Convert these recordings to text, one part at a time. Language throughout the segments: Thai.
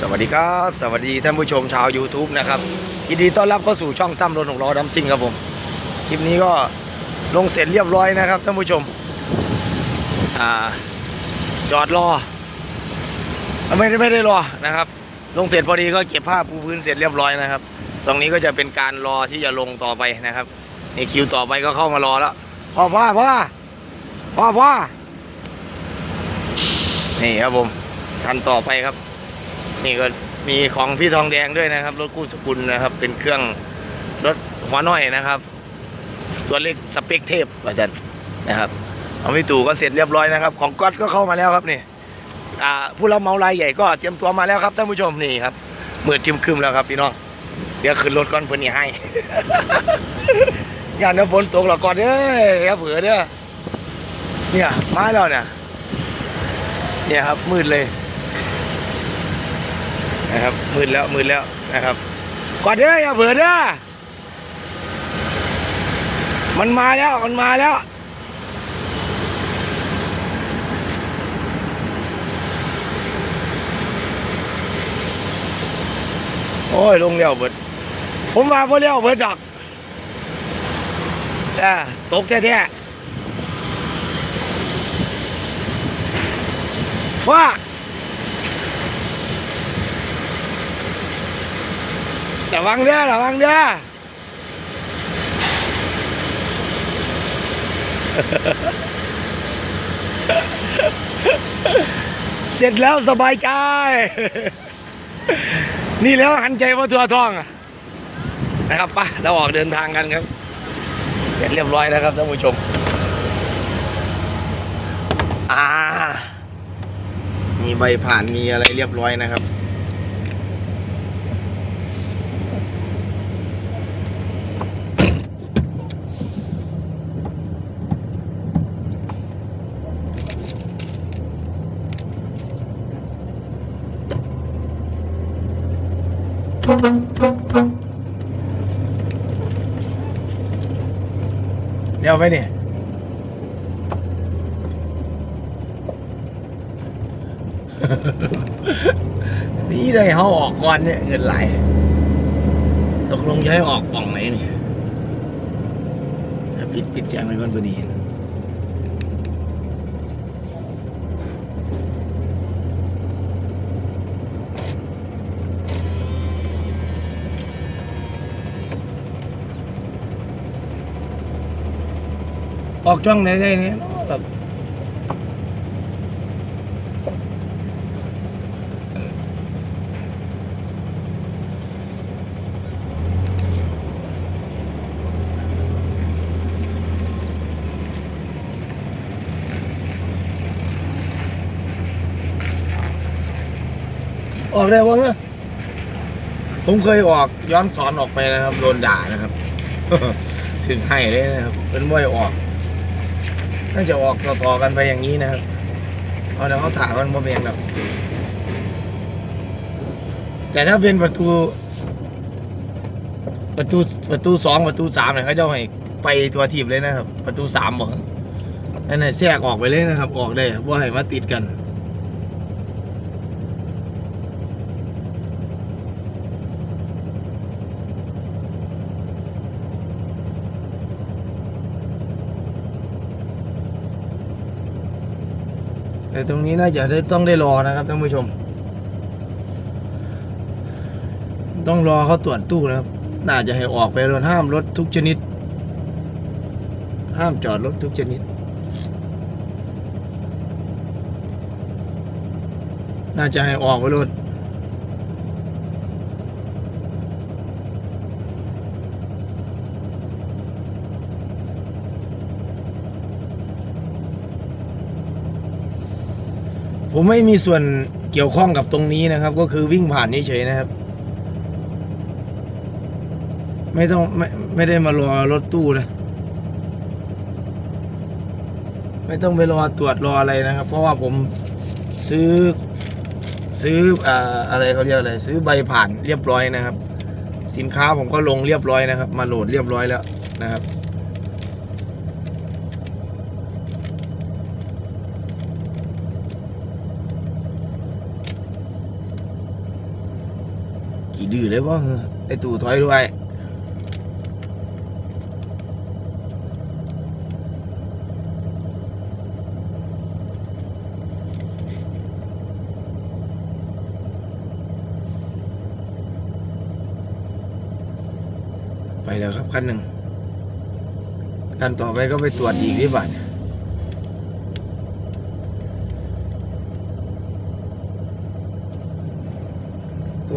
สวัสดีครับ สวัสดีท่านผู้ชมชาว YouTube นะครับยินดีต้อนรับเข้าสู่ช่องตั้มรถหกล้อดัมซิ่งครับผม คลิปนี้ก็ลงเสร็จเรียบร้อยนะครับท่านผู้ชมอ่าจอดรอ ไม่ได้ไม่ได้รอนะครับ ลงเสร็จพอดีก็เก็บผ้าปูพื้นเสร็จเรียบร้อยนะครับ ตรงนี้ก็จะเป็นการรอที่จะลงต่อไปนะครับในคิวต่อไปก็เข้ามารอแล้วพ่อพ่อพ่อพ่อพ่อนี่ครับผมคันต่อไปครับ นี่ก็มีของพี่ทองแดงด้วยนะครับ รถกู้สกุลนะครับ เป็นเครื่องรถหัวน้อยนะครับ ตัวเล็กสเปคเทพอาจารย์นะครับเอาพี่ตู่ก็เสร็จเรียบร้อยนะครับ ของก๊อตก็เข้ามาแล้วครับนี่อ่าผู้รับเหมารายใหญ่ก็เตรียมตัวมาแล้วครับท่านผู้ชมนี่ครับมืดจิมคึมแล้วครับพี่น้องเดี๋ยวขึ้นรถก่อนเพื่อนนี่ให้อย่าเนื้อฝนตกหรอกก่อนเด้ออย่าเผื่อเด้อเนี่ยมาแล้วเนี่ยเนี่ยครับมืดเลย นะครับมืดแล้วมืดแล้วนะครับกอนเด้ออย่าเผื่อเด้อมันมาแล้วมันมาแล้วโอ้ยลงเลี้ยวเบิด ผมมาเพอเลี้ยวเบิดดอกอ่าตกแท้ๆว่า ระวังเด้อระวังเด้อเสร็จแล้วสบายใจ นี่แล้วหันใจว่าตัวทองอะนะครับไปะเราออกเดินทางกันครับเสร็จเรียบร้อยแล้วครับท่านผู้ชม อ่า มีใบผ่านมีอะไรเรียบร้อยนะครับ เดี๋ยวไปนี่นี่เลยเขาออกก่อนเนี่ยเงินไหลตกลงจะให้ออกกล่องไหนนี่ปิดปิดแจ้งไว้ก่อนพอดี ออกช่องไหนได้เนี่ยเนาะแบบออกได้วะเนี่ยผมเคยออกย้อนสอนออกไปนะครับ โดนด่านะครับ ถึงให้เลยนะครับ เป็นมวยออก น่าจะออกต่อๆกันไปอย่างนี้นะครับเอาแล้วเขาถามมันโมเมนต์แบบแต่ถ้าเป็นประตู ประตูประตูสองประตูสามเนี่ยเขาจะให้ไปตัวทีบเลยนะครับ ประตูสามบอกนั่นแหนแทรกออกไปเลยนะครับ ออกได้ว่าให้มาติดกัน แต่ตรงนี้น่าจะได้ต้องได้รอนะครับท่านผู้ชม ต้องรอเขาตรวจตู้นะครับ น่าจะให้ออกไปรถห้ามรถทุกชนิด ห้ามจอดรถทุกชนิด น่าจะให้ออกไปรถ ผมไม่มีส่วนเกี่ยวข้องกับตรงนี้นะครับ ก็คือวิ่งผ่านเฉยๆนะครับ ไม่ต้องไม่ไม่ได้มารอรถตู้นะไม่ต้องไปรอตรวจรออะไรนะครับ เพราะว่าผมซื้อซื้ออ่าอะไรเขาเรียกอะไรซื้อใบผ่านเรียบร้อยนะครับ สินค้าผมก็ลงเรียบร้อยนะครับ มาโหลดเรียบร้อยแล้วนะครับ ขี่ ดื้อเลยว่าไอตู่ถอยด้วยไปแล้วครับคันหนึ่งคันต่อไปก็ไปตรวจอีกที่บ้านตรวจว่ารถเป้าตัวนั้นไหมเดี๋ยวเดี๋ย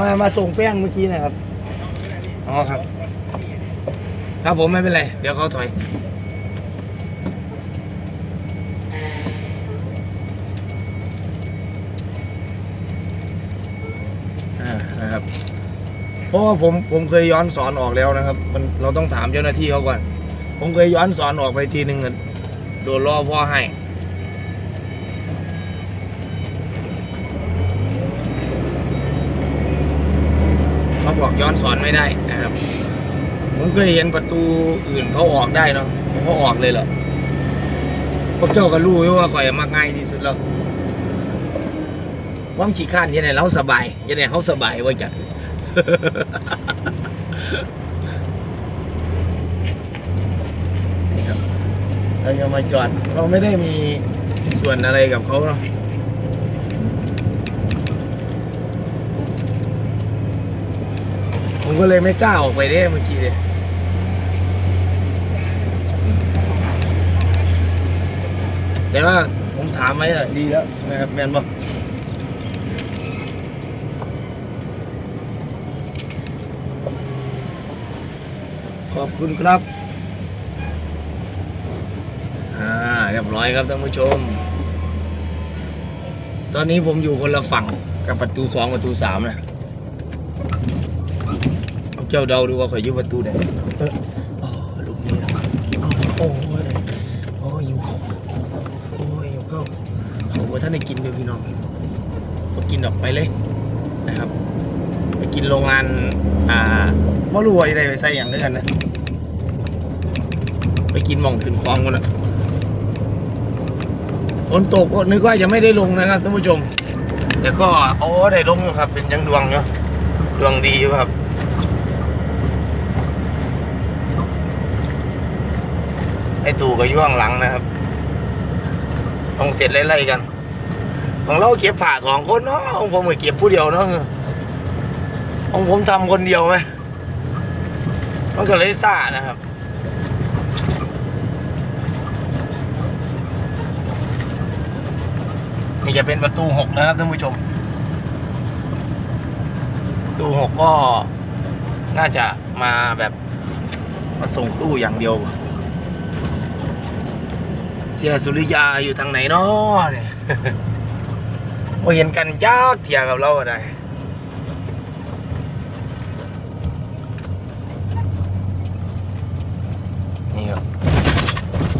มามาส่งแป้งเมื่อกี้นะครับอ๋อครับ ครับผมไม่เป็นไร เดี๋ยวเขาถอย อ่านะครับ เพราะว่าผมผมเคยย้อนสอนออกแล้วนะครับ มันเราต้องถามเจ้าหน้าที่เขาก่อน ผมเคยย้อนสอนออกไปทีหนึ่งอะโดนล่อพ่อให้ เขาบ อกย้อนสอนไม่ได้นะครับ ผมเคยเห็นประตูอื่นเขาออกได้เนาะผมก็ออกเลยเหรอพวกเจ้าก็รู้อยู่ว่าข่อยมักง่ายที่สุดแล้วความขี้ข้านยังไงเราสบายยังไงเขาสบายไว้จัดเราจะมาจอด เราไม่ได้มีส่วนอะไรกับเขาเนาะ ผมก็เลยไม่กล้าออกไปเด้เมื่อกี้เลยแต่ว่าผมถามไว้อะดีแล้วนะครับแมนบอกขอบคุณครับ อ่า เรียบร้อยครับท่านผู้ชม ตอนนี้ผมอยู่คนละฝั่งกับประตูสองประตูสามนะ เอาเจ้าเดาดูว่าข่อยอยู่ประตูไหนเอออ๋อลูกนี้นะอ๋อโอ้ยโอ้ยหิวข้าวโอ้ยหิวข้าวเขาว่าท่านได้กินเลยพี่น้องก็กินออกไปเลยนะครับ ไปกินโรงงาน อ่าไม่รู้ว่าจะได้ไปใส่อย่างด้วยกันนะไปกินหม่องขึ้นคลองกันอะฝนตกก็นึกว่าจะไม่ได้ลงนะครับท่านผู้ชม แต่ก็โอ้ได้ลงอยู่ครับเป็นยังดวงเนาะดวงดีอยู่ครับ ไอตู่ก็อยู่ข้างหลังนะครับ ต้องเสร็จไล่ๆกัน ของเราเก็บผ่าสองคนเนาะของผมก็เก็บผู้เดียวเนาะของผมทำคนเดียวไหมมันก็เลยซ่านะครับนี่จะเป็นประตูหกนะครับท่านผู้ชมประตูหกก็น่าจะมาแบบมาส่งตู้อย่างเดียว สียสุริยาอยู่ทางไหนเนาะเนี่ยโอเห็นกันจ้าเทียกับเราอะไรนี่ครับ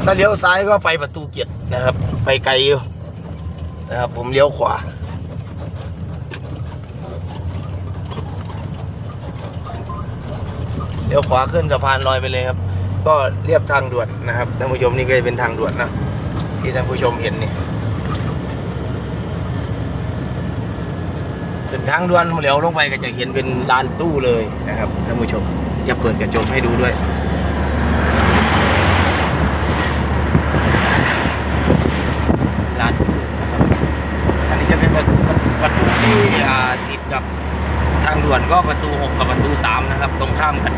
ถ้าเลี้ยวซ้ายก็ไปประตูเกียรตินะครับ ไปไกลอยู่นะครับ ผมเลี้ยวขวาเลี้ยวขวาขึ้นสะพานลอยไปเลยครับ ก็เรียบทางด่วนนะครับท่านผู้ชมนี่ก็จะเป็นทางด่วนนะ ที่ท่านผู้ชมเห็นนี่เป็นทางด่วนเลี้ยวลงไปก็จะเห็นเป็นลานตู้เลยนะครับท่านผู้ชมอย่าเปิดกระจกให้ดูด้วยร้านอันนี้จะเป็นประตูที่ติดกับทางด่วนก็ประตูหกกับประตูสามนะครับ ตรงข้ามกัน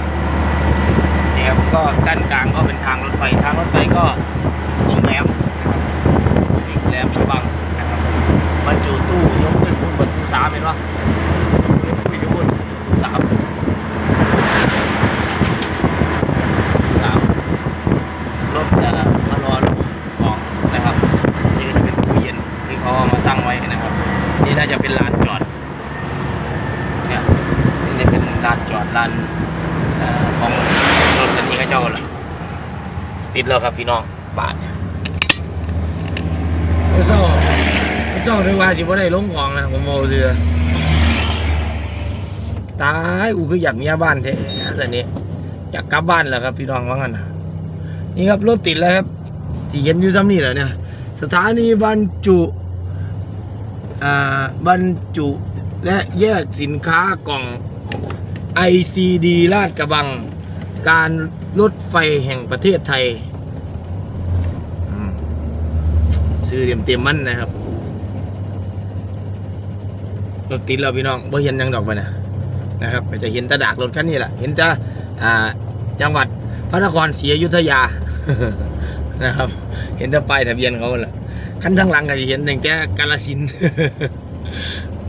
นี่ครับก็ด้านกลางก็เป็นทางรถไฟทางรถไฟก็สองแหลม หลมฉบังนะครับบรรจุตู้ยกขึ้นบนประตูสามเห็นปะยกขึ้นบนสามสามรถจะมารอของนะครับนี่จะเป็นตู้เย็นที่เขาเอามาตั้งไว้นะครับ นี่น่าจะเป็นลานจอดในร้านเอ่อของรถคันนี้ก็เจ้าละติดแล้วครับพี่น้องบาทเนี่ย เศร้าไม่เศร้านึกว่าสิบ่ได้ลงของนะผมโมเรือตายอูคืออยากมีบ้านแท้สันนี้อยากกลับบ้านแล้วครับ พี่น้องว่างั้นนะนี่ครับรถติดแล้วครับที่เห็นอยู่ซ้ำนี่แหละเนี่ย สถานีบรรจุอ่าบรรจุและแยกสินค้ากล่อง ICD ลาดกระบัง การรถไฟแห่งประเทศไทยอืมื้อเต็มเต็มมันนะครับรถติดเราพี่น้องบ่เห็นยังดอกไปนะนะครับจะเห็นตะดากรถคันนี้แหละเห็นแต่อ่าจังหวัดพระนครศรีอยุธยานะครับ เห็นแต่ป้ายทะเบียนเขาแหละคันข้างหลังก็จะเห็นแต่แค่กาลสิน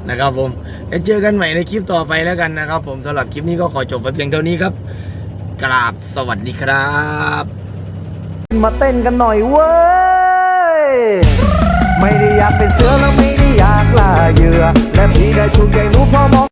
นะครับผมแล้วเจอกันใหม่ในคลิปต่อไปแล้วกันนะครับ ผมสำหรับคลิปนี้ก็ขอจบไปเพียงเท่านี้ครับ กราบสวัสดีครับ มาเต้นกันหน่อยเว้ย ไม่ได้อยากเป็นเสือแล้วไม่ได้อยากล่าเหยื่อ และพี่ได้ชูใจหนูพอมอง